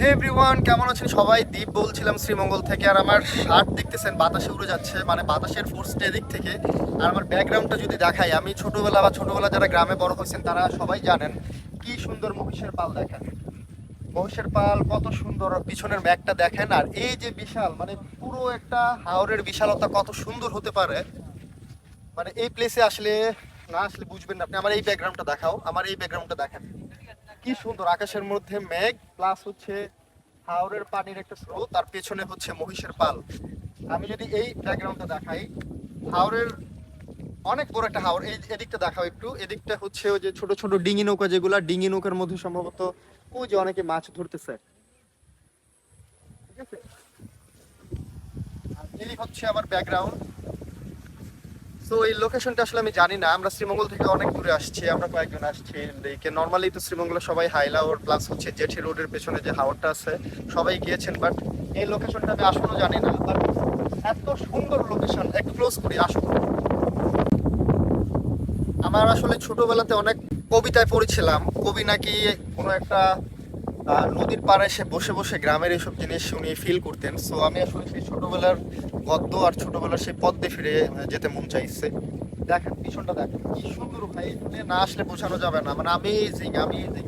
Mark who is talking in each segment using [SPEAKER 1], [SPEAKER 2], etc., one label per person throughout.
[SPEAKER 1] হে everyone কেমন আছেন সবাই? দীপ বলছিলাম শ্রীমঙ্গল থেকে আর আমার শার্ট দেখতেছেন, বাতাসে উড়ে যাচ্ছে মানে বাতাসের ফোর্সটা এদিক থেকে। আর আমার ব্যাকগ্রাউন্ডটা যদি দেখাই, আমি ছোটবেলা বা ছোটবেলা যারা গ্রামে বড় হয়েছেন, তারা সবাই জানেন কি সুন্দর মহিষের পাল দেখেন। মহিষের পাল কত সুন্দর, পিছনের ব্যাগটা দেখেন, আর এই যে বিশাল মানে পুরো একটা হাওরের বিশালতা কত সুন্দর হতে পারে। মানে এই প্লেসে আসলে, না আসলে বুঝবেন না, আপনি আমার এই ব্যাকগ্রাউন্ডটা দেখাও, আমার এই ব্যাকগ্রাউন্ডটা দেখেন। কি সুন্দর আকাশের মধ্যে মেঘ প্লাস হচ্ছে হাওরের পানির একটা স্রোত তার পেছনে হচ্ছে মহিষের পাল। আমি যদি এই ব্যাকগ্রাউন্ডটা দেখাই, হাওরের অনেক বড় একটা হাওর, এই এদিকটা দেখাও একটু, এদিকটা হচ্ছে ওই যে ছোট ছোট ডিঙি নৌকা যেগুলা, ডিঙি নৌকার মধ্যে সম্ভবত ওই যে অনেকে মাছ ধরতেছে। ঠিক আছে? এই হচ্ছে আমার ব্যাকগ্রাউন্ড তো এই লোকেশনটা আসলে আমি জানি না। আমরা শ্রীমঙ্গল থেকে অনেক দূরে আসছি, আমরা কয়েকজন আসছি দেখে নর্মালি তো শ্রীমঙ্গলে সবাই হাইলাওর প্লাস হচ্ছে জেঠি রোডের পেছনে যে হাওরটা আছে, সবাই গিয়েছেন বাট এই লোকেশনটা আমি আসলেও জানি না বাট এত সুন্দর লোকেশন একটু ক্লোজ করি, আসুন। আমার আসলে ছোটবেলাতে অনেক কবিতায় পড়েছিলাম, কবি নাকি কোনো একটা নদীর পাড়ে এসে বসে বসে গ্রামের এইসব জিনিস উনি ফিল করতেন। সো আমি আসলে সেই ছোটবেলার গদ্য আর ছোটবেলার সেই পদ্মে ফিরে যেতে মন চাইছে। দেখেন, পিছনটা দেখেন, কি সুন্দর ভাই না আসলে বোঝানো যাবে না। মানে আমেজিং আমেজিং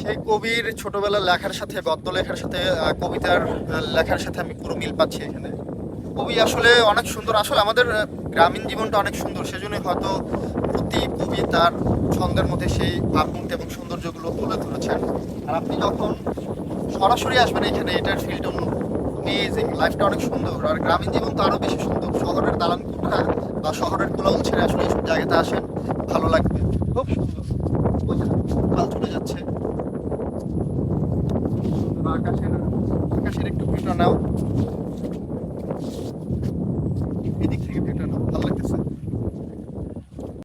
[SPEAKER 1] সেই কবির ছোটবেলার লেখার সাথে, গদ্য লেখার সাথে কবিতার লেখার সাথে আমি পুরো মিল পাচ্ছি এখানে। কবি আসলে অনেক সুন্দর। আসলে আমাদের গ্রামীণ জীবনটা অনেক সুন্দর। সেজন্য হয়তো প্রতি কবি তার ছন্দের মধ্যে সেই ভাবমূর্তি এবং সৌন্দর্যগুলো তুলে ধরেছেন। আর আপনি যখন সরাসরি আসবেন এখানে, এটার ফিল্ড অ্যামেজিং লাইফটা অনেক সুন্দর। আর গ্রামীণ জীবন তো আরও বেশি সুন্দর। শহরের দালান কোঠা বা শহরের কোলাউল ছেড়ে আসলে এইসব জায়গাতে আসেন, ভালো লাগবে। খুব সুন্দর। কাল চলে যাচ্ছে। আকাশের আকাশের একটু ভিডিও নাও।